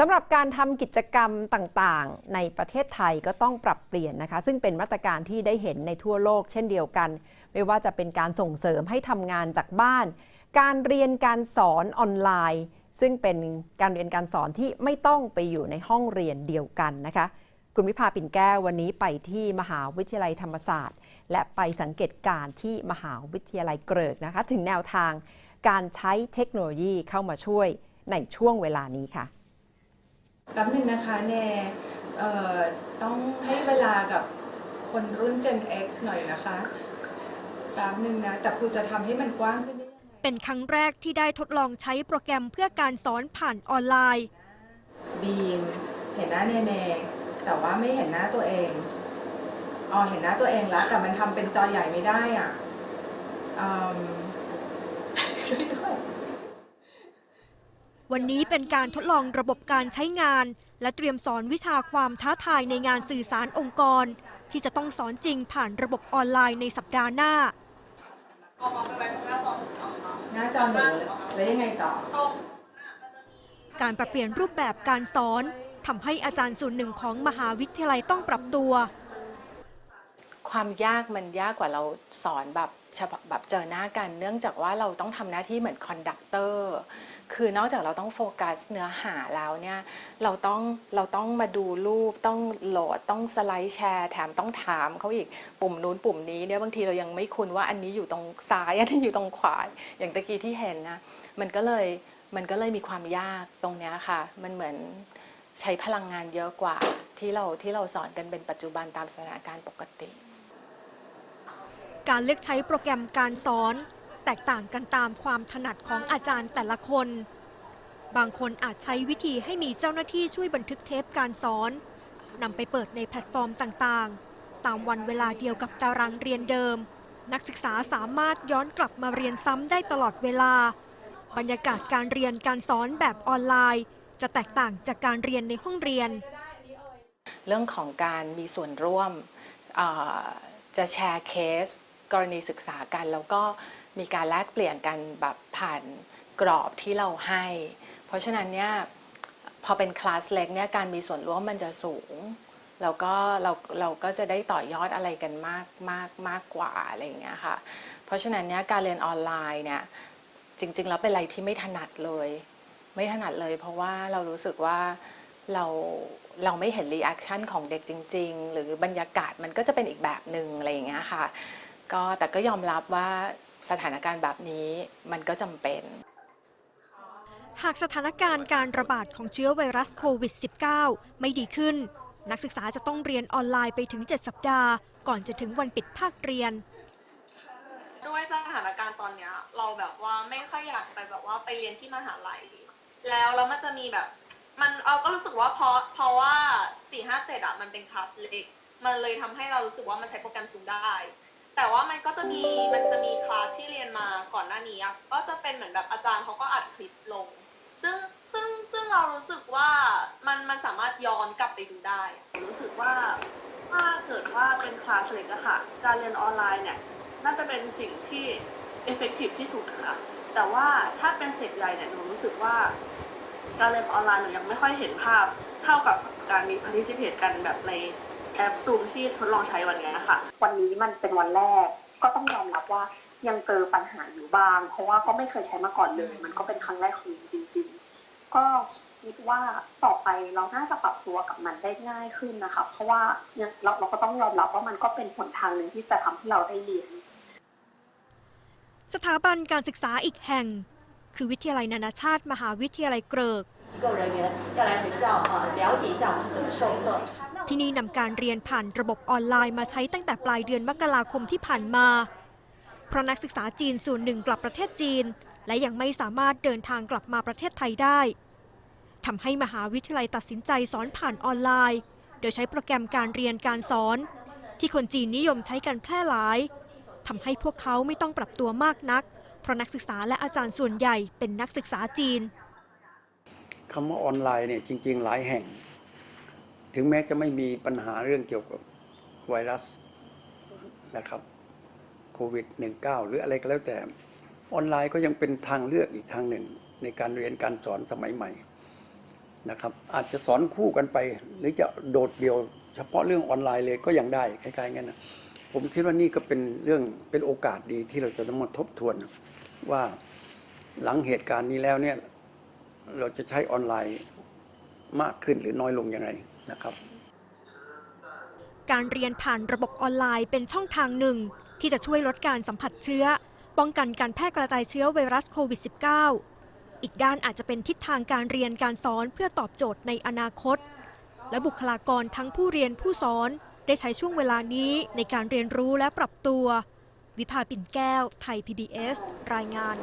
สำหรับการทำกิจกรรมต่างๆ ในประเทศไทยก็ต้องปรับเปลี่ยนนะคะ ซึ่งเป็นมาตรการที่ได้เห็นในทั่วโลกเช่นเดียวกัน ไม่ว่าจะเป็นการส่งเสริมให้ทำงานจากบ้าน การเรียนการสอนออนไลน์ ซึ่งเป็นการเรียนการสอนที่ไม่ต้องไปอยู่ในห้องเรียนเดียวกันนะคะคุณวิภาปิ่นแก้ววันนี้ไปที่มหาวิทยาลัยธรรมศาสตร์ และไปสังเกตการณ์ที่มหาวิทยาลัยเกริกนะคะ ถึงแนวทางการใช้เทคโนโลยีเข้ามาช่วยในช่วงเวลานี้ค่ะ แป๊บหนึ่งนะคะเนเอ่อต้องให้เวลากับคนรุ่น Gen X หน่อยนะคะแป๊บหนึ่งนะ แต่ครูจะทำให้มันกว้างขึ้นได้ยังไงเป็นครั้งแรกที่ได้ทดลองใช้โปรแกรมเพื่อการสอนผ่านออนไลน์ บีม เห็นหน้าเนเนแต่ว่าไม่เห็นหน้าตัวเอง อ๋อ เห็นหน้าตัวเองแล้ว แต่มันทำเป็นจอใหญ่ไม่ได้อะอืมช่วยด้วย วันนี้เป็นการทดลองระบบการใช้งาน และเตรียมสอนวิชาความท้าทายในงานสื่อสารองค์กร ที่จะต้องสอนจริงผ่านระบบออนไลน์ในสัปดาห์หน้าเอามองไปไว้ตรงหน้าจอเอาค่ะหน้าจอหนูเลยแล้วยังไงต่อตรงหน้ามันจะมีการปรับเปลี่ยนรูปแบบการสอนทำให้อาจารย์ส่วนหนึ่งของมหาวิทยาลัยต้องปรับตัว ความยากมันยากกว่าเราสอนแบบเฉพาะแบบเจอหน้ากันเนื่องจากว่าเราต้องทำหน้าที่เหมือนคอนดักเตอร์คือนอกจากเราต้องโฟกัสเนื้อหาแล้วเนี่ยเราต้องเราต้องมาดูรูปต้องโหลดต้องสไลด์แชร์แถมต้องถามเขาอีกปุ่มนู้นปุ่มนี้เนี่ยบางทีเรายังไม่คุ้นว่าอันนี้อยู่ตรงซ้ายอันนี้อยู่ตรงขวาอย่างตะกี้ที่เห็นนะมันก็เลยมันก็เลยมีความยากตรงเนี้ยค่ะ มันเหมือนใช้พลังงานเยอะกว่าที่เราที่เราสอนกันเป็นปัจจุบันตามสถานการณ์ปกติ การเลือกใช้โปรแกรมการสอน แตกต่างกันตามความถนัดของอาจารย์แต่ละคน บางคนอาจใช้วิธีให้มีเจ้าหน้าที่ช่วยบันทึกเทปการสอนนำไปเปิดในแพลตฟอร์มต่างๆ ตามวันเวลาเดียวกับตารางเรียนเดิม นักศึกษาสามารถย้อนกลับมาเรียนซ้ำได้ตลอดเวลา บรรยากาศการเรียนการสอนแบบออนไลน์ จะแตกต่างจากการเรียนในห้องเรียน เรื่องของการมีส่วนร่วมจะแชร์เคส กรณีศึกษากัน แล้วก็มีการแลกเปลี่ยนกันแบบผ่านกรอบที่เราให้ เพราะฉะนั้นเนี่ยพอเป็นคลาสเล็กเนี่ยการมีส่วนร่วมมันจะสูงแล้วก็เราเราก็จะได้ต่อยอดอะไรกันมากมากมากกว่าอะไรอย่างเงี้ยค่ะ เพราะฉะนั้นเนี่ยการเรียนออนไลน์เนี่ยจริงๆแล้วเป็นอะไรที่ไม่ถนัดเลย ไม่ถนัดเลย เพราะว่าเรารู้สึกว่าเราเราไม่เห็นรีแอคชั่นของเด็กจริง ๆ หรือบรรยากาศมันก็จะเป็นอีกแบบหนึ่งอะไรอย่างเงี้ยค่ะ ก็แต่ก็ยอมรับว่าสถานการณ์แบบนี้มันก็จำเป็น หากสถานการณ์การระบาดของเชื้อไวรัสโควิด -19 ไม่ดีขึ้น นักศึกษาจะต้องเรียนออนไลน์ไปถึง 7 สัปดาห์ ก่อนจะถึงวันปิดภาคเรียน ด้วยสถานการณ์ตอนเนี้ยเราแบบว่าไม่ค่อยอยากไปแบบว่าไปเรียนที่มหาลัย แล้วแล้วมันจะมีแบบ มันเราก็รู้สึกว่าเพราะเพราะว่าสี่ห้าเจ็ดอะมันเป็นคลาสเล็กมันเลยทำให้เรารู้สึกว่ามันใช้โปรแกรมซูมได้ แต่ว่ามันก็จะมีมันจะมีคลาสที่เรียนมาก่อนหน้านี้อะก็จะเป็นเหมือนแบบอาจารย์เขาก็อัดคลิปลง ซึ่งซึ่งซึ่งเรารู้สึกว่ามันมันสามารถย้อนกลับไปดูได้ รู้สึกว่าถ้าเกิดว่าเป็นคลาสเล็กอะค่ะ การเรียนออนไลน์เนี่ยน่าจะเป็นสิ่งที่ effective ที่สุดค่ะ แต่ว่าถ้าเป็นเสร็จใหญ่เนี่ยหนูรู้สึกว่า การเรียนออนไลน์หนูยังไม่ค่อยเห็นภาพเท่ากับการมี participate กันแบบใน แอป Zoom ที่ทดลองใช้วันเนี้ยค่ะ วันนี้มันเป็นวันแรก ก็ต้องยอมรับว่ายังเจอปัญหาอยู่บ้าง เพราะว่าก็ไม่เคยใช้มาก่อนเลย มันก็เป็นครั้งแรกของหนูจริงๆ ก็คิดว่าต่อไปเราน่าจะปรับตัวกับมันได้ง่ายขึ้นนะคะ เพราะว่ายังเราเราก็ต้องยอมรับว่ามันก็เป็นหนทางหนึ่งที่จะทำให้เราได้เรียน สถาบันการศึกษาอีกแห่ง คือวิทยาลัยนานาชาติ มหาวิทยาลัยเกริก 机构人员要来学校呃了解一下我们是怎么授课。 ที่นี่นำการเรียนผ่านระบบออนไลน์มาใช้ตั้งแต่ปลายเดือนมกราคมที่ผ่านมา เพราะนักศึกษาจีนส่วนหนึ่งกลับประเทศจีน และยังไม่สามารถเดินทางกลับมาประเทศไทยได้ทำให้มหาวิทยาลัยตัดสินใจสอนผ่านออนไลน์ โดยใช้โปรแกรมการเรียนการสอน ที่คนจีนนิยมใช้กันแพร่หลายทำให้พวกเขาไม่ต้องปรับตัวมากนัก เพราะนักศึกษาและอาจารย์ส่วนใหญ่เป็นนักศึกษาจีนคำว่าออนไลน์เนี่ยจริง ๆ หลายแห่ง ถึงแม้จะไม่มีปัญหาเรื่องเกี่ยวกับไวรัสนะครับโควิด -19 หรืออะไรก็แล้วแต่ ออนไลน์ก็ยังเป็นทางเลือกอีกทางหนึ่ง ในการเรียนการสอนสมัยใหม่นะครับ อาจจะสอนคู่กันไป หรือจะโดดเดี่ยว เฉพาะเรื่องออนไลน์เลยก็ยังได้คล้ายๆงั้นนะผมคิดว่านี่ก็เป็นเรื่องเป็นโอกาสดีที่เราจะต้องมาทบทวนว่าหลังเหตุการณ์นี้แล้วเนี่ยเราจะใช้ออนไลน์มากขึ้นหรือน้อยลงยังไง นะครับ การเรียนผ่านระบบออนไลน์เป็นช่องทางหนึ่ง ที่จะช่วยลดการสัมผัสเชื้อ ป้องกันการแพร่กระจายเชื้อไวรัสโควิด -19 อีกด้านอาจจะเป็นทิศทางการเรียนการสอนเพื่อตอบโจทย์ในอนาคต และบุคลากรทั้งผู้เรียนผู้สอนได้ใช้ช่วงเวลานี้ในการเรียนรู้และปรับตัว วิภาปิ่นแก้ว ไทย PBS รายงาน